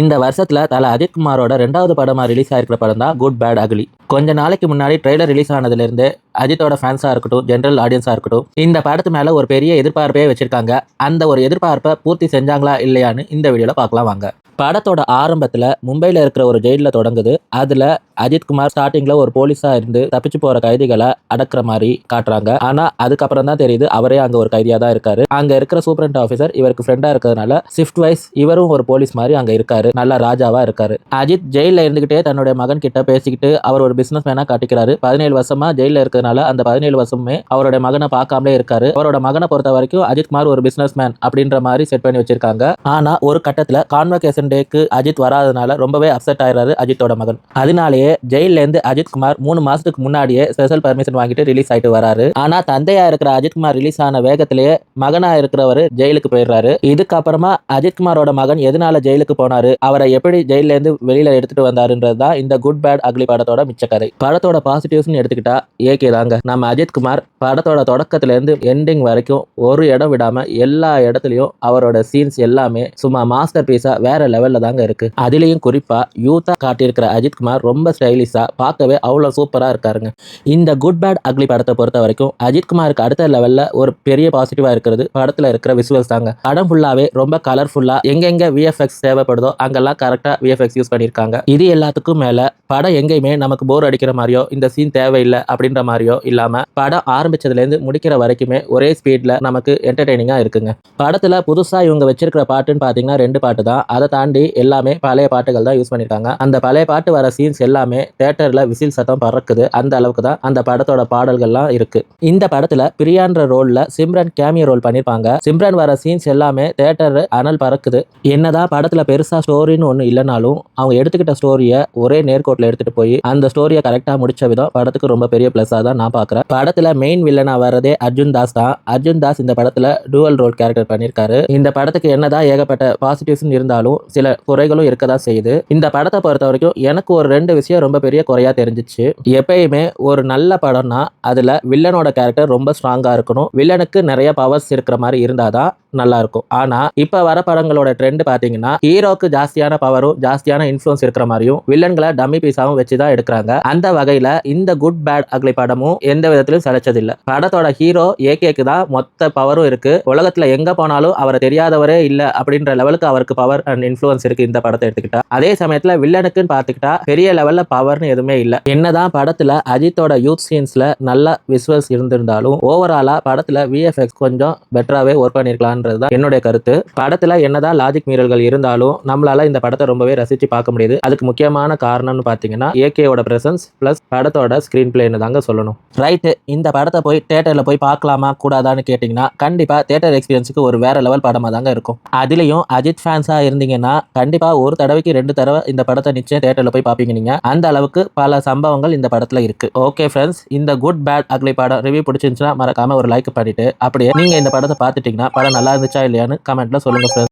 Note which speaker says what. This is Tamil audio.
Speaker 1: இந்த வருஷத்துல தல அஜித்குமாரோட ரெண்டாவது படமா ரிலீஸ் ஆயிருக்கிற படம் தான் குட் பேட் அகலி கொஞ்ச நாளைக்கு முன்னாடி ட்ரெய்லர் ரிலீஸ் ஆனதுல இருந்து அஜித்தோட ஃபேன்ஸா இருக்கட்டும் ஜென்ரல் ஆடியன்ஸா இருக்கட்டும் இந்த படத்து மேல ஒரு பெரிய எதிர்பார்ப்பே வச்சிருக்காங்க. அந்த ஒரு எதிர்பார்ப்பை பூர்த்தி செஞ்சாங்களா இல்லையான்னு இந்த வீடியோல பார்க்கலாம் வாங்க. படத்தோட ஆரம்பத்துல மும்பையில் இருக்கிற ஒரு ஜெயில தொடங்குது. அதுல அஜித்குமார் ஸ்டார்டிங்ல ஒரு போலீஸா இருந்து தப்பிச்சு போற கைதிகளை அடக்குற மாதிரி காட்டுறாங்க. ஆனா அதுக்கப்புறம் தான் தெரியுது அவரே அங்க ஒரு கைதியா தான் இருக்காரு. அங்க இருக்கிற சூப்பரண்ட் ஆஃபீஸர் இவருக்கு ஃப்ரெண்டா இருக்கிறதுனால ஷிஃப்ட் வைஸ் இவரும் ஒரு போலீஸ் மாதிரி அங்க இருக்காரு. நல்ல ராஜாவா இருக்காரு. அஜித் ஜெயில இருந்துகிட்டே தன்னுடைய மகன் கிட்ட பேசிக்கிட்டு அவர் ஒரு பிசினஸ் மேனா காட்டிக்கிறாரு. பதினேழு வருஷமா ஜெயில இருக்கிறதுனால அந்த பதினேழு வருஷமே அவருடைய மகனை பார்க்காமலே இருக்காரு. அவரோட மகனை பொறுத்த வரைக்கும் அஜித்குமார் ஒரு பிசினஸ் மேன் அப்படின்ற மாதிரி செட் பண்ணி வச்சிருக்காங்க. ஆனா ஒரு கட்டத்துல கான்வகேஷன் டேக்கு அஜித் வராதனால ரொம்பவே அப்செட் ஆயிடுறாரு அஜித்தோட மகன். அதனாலேயே ஜெயிலேருந்து அஜித்குமார் மூணு மாசத்துக்கு முன்னாடியே ஸ்பெஷல் பர்மிஷன் வாங்கிட்டு ரிலீஸ் ஆயிட்டு வராரு. ஆனா தந்தையா இருக்கிற அஜித்குமார் ரிலீஸ் ஆன வேகத்திலேயே மகனா இருக்கிறவர் ஜெயிலுக்கு போயிடுறாரு. இதுக்கப்புறமா அஜித்குமாரோட மகன் எதனால ஜெயிலுக்கு போனாரு அவரை எப்படி ஜெயிலேருந்து வெளியில எடுத்துட்டு வந்தாருன்றது தான் இந்த குட் பேட் அக்லி படத்தோட மிச்ச கதை படத்தோட பாசிட்டிவ்ஸ்னு எடுத்துக்கிட்டா ஏகே தாங்க. நம்ம அஜித்குமார் படத்தோட தொடக்கத்துல இருந்து எண்டிங் வரைக்கும் ஒரு இடம் விடாம எல்லா இடத்துலயும் அவரோட சீன்ஸ் எல்லாமே சும்மா மாஸ்டர் பீஸா வேற லெவல்ல தாங்க இருக்கு. அதுலேயும் குறிப்பாக யூத்தாக காட்டியிருக்கிற அஜித்குமார் ரொம்ப ஸ்டைலிஷாக பார்க்கவே அவ்வளோ சூப்பராக இருக்காருங்க. இந்த குட் பேட் அக்லி படத்தை பொறுத்த வரைக்கும் அஜித்குமாருக்கு அடுத்த லெவலில் ஒரு பெரிய பாசிட்டிவாக இருக்கிறது படத்தில் இருக்கிற விசுவல்ஸ் தாங்க. படம் ஃபுல்லாகவே ரொம்ப கலர்ஃபுல்லாக எங்கெங்கே விஎஃப்எக்ஸ் தேவைப்படுதோ அங்கெல்லாம் கரெக்டாக விஎஃப்எக்ஸ் யூஸ் பண்ணியிருக்காங்க. இது எல்லாத்துக்கும் மேலே படம் எங்கேயுமே நமக்கு போர் அடிக்கிற மாதிரியோ இந்த சீன் தேவையில்லை அப்படின்ற மாதிரியோ இல்லாமல் படம் ஆரம்பித்ததுலேருந்து முடிக்கிற வரைக்குமே ஒரே ஸ்பீடில் நமக்கு என்டர்டெய்னிங்காக இருக்குங்க. படத்தில் புதுசாக இவங்க வச்சிருக்கிற பாட்டுன்னு பார்த்தீங்கன்னா ரெண்டு பாட்டு தான். அதை தாண்டி எல்லாமே பழைய பாட்டுகள் தான் யூஸ் பண்ணியிருக்காங்க அந்த பழைய பாட்டு வர சீன்ஸ் எல்லாமே தேட்டர்ல விசில் சத்தம் பறக்குது. அந்த அளவுக்கு தான் அந்த படத்தோட பாடல்கள்லாம் இருக்கு. இந்த படத்துல பிரியான்ற ரோல்ல சிம்ரன் கேமியோ ரோல் பண்ணிருப்பாங்க. சிம்ரன் வர சீன்ஸ் எல்லாமே தேட்டர் அனல் பறக்குது. என்னதான் படத்துல பெருசா ஸ்டோரின்னு ஒண்ணு இல்லைனாலும் அவங்க எடுத்துக்கிட்ட ஸ்டோரியை ஒரே நேர்கோட்டில் எடுத்துட்டு போய் அந்த ஸ்டோரியை கரெக்டா முடிச்ச விதம் படத்துக்கு ரொம்ப பெரிய ப்ளஸ்ஸாக தான் நான் பாக்குறேன். படத்துல மெயின் வில்லனா வர்றதே அர்ஜுன் தாஸ் தான். அர்ஜுன் தாஸ் இந்த படத்துல டூவல் ரோல் கேரக்டர் பண்ணியிருக்காரு இந்த படத்துக்கு என்னதான் ஏகப்பட்ட பாசிட்டிவ்ஸ் இருந்தாலும் சில குறைகளும் இருக்க தான் செய்யுது. இந்த படத்தை பொறுத்த வரைக்கும் எனக்கு ஒரு ரெண்டு விஷயம் ரொம்ப பெரிய குறையா தெரிஞ்சிச்சு. எப்பயுமே ஒரு நல்ல படம்னா அதுல வில்லனோட கேரக்டர் ரொம்ப ஸ்ட்ராங்கா இருக்கணும். வில்லனுக்கு நிறைய பவர்ஸ் இருக்கிற மாதிரி இருந்தாதான் நல்லா இருக்கும் ஆனா இப்ப வர படங்களோட ட்ரெண்ட் பாத்தீங்கன்னா ஹீரோக்கு ஜாஸ்தியான பவரும் ஜாஸ்தியான இன்ஃப்ளூயன்ஸ் இருக்கிற மாதிரியும் வில்லன்களை டம்மி பீஸாவும் வச்சு தான் எடுக்கிறாங்க. அந்த வகையில இந்த குட் பேட் அக்லி படமும் எந்த விதத்திலும் சளைச்சதில்லை படத்தோட ஹீரோ ஏகேக்கு தான் மொத்த பவரும் இருக்கு. உலகத்துல எங்க போனாலும் அவரை தெரியாதவரே இல்ல அப்படின்ற லெவலுக்கு அவருக்கு பவர் அண்ட் இன்ஃப்ளூயன்ஸ் இருக்கு இந்த படத்தை எடுத்துக்கிட்டா. அதே சமயத்துல வில்லனுக்குன்னு பார்த்துக்கிட்டா பெரிய லெவல்ல பவர்னு எதுவுமே இல்ல. என்னதான் படத்துல அஜித்தோட யூத் சீன்ஸ்ல நல்ல விசுவல்ஸ் இருந்திருந்தாலும் ஓவராலா படத்துல விஎஃப்எக்ஸ் கொஞ்சம் பெட்டராகவே ஒர்க் அப்படின்றது தான் என்னுடைய கருத்து. படத்துல என்னதான் லாஜிக் மீறல்கள் இருந்தாலும் நம்மளால இந்த படத்தை ரொம்பவே ரசிச்சு பார்க்க முடியுது. அதுக்கு முக்கியமான காரணம்னு பார்த்தீங்கன்னா ஏகேவோட பிரசன்ஸ் ப்ளஸ் படத்தோட ஸ்க்ரீன் பிளேன்னு தாங்க சொல்லணும். ரைட்டு இந்த படத்தை போய் தேட்டர்ல போய் பார்க்கலாமா கூடாதான்னு கேட்டிங்கன்னா கண்டிப்பா தேட்டர் எக்ஸ்பீரியன்ஸுக்கு ஒரு வேற லெவல் படமா தாங்க இருக்கும். அதுலயும் அஜித் ஃபேன்ஸா இருந்தீங்கன்னா கண்டிப்பா ஒரு தடவைக்கு ரெண்டு தடவை இந்த படத்தை நிச்சயம் தேட்டர்ல போய் பார்ப்பீங்க நீங்க. அந்த அளவுக்கு பல சம்பவங்கள் இந்த படத்துல இருக்கு. ஓகே ஃப்ரெண்ட்ஸ் இந்த குட் பேட் அக்லி படம் ரிவ்யூ பிடிச்சிருந்துச்சுன்னா மறக்காம ஒரு லைக் பண்ணிட்டு அப்படியே நீங்க இந்த படத்தை பார்த்துட்டீங்கன்னா படம் நல்லா நல்லா இருந்துச்சா இல்லையான்னு கமெண்ட்டில் சொல்லுங்கள் ஃப்ரெண்ட்ஸ்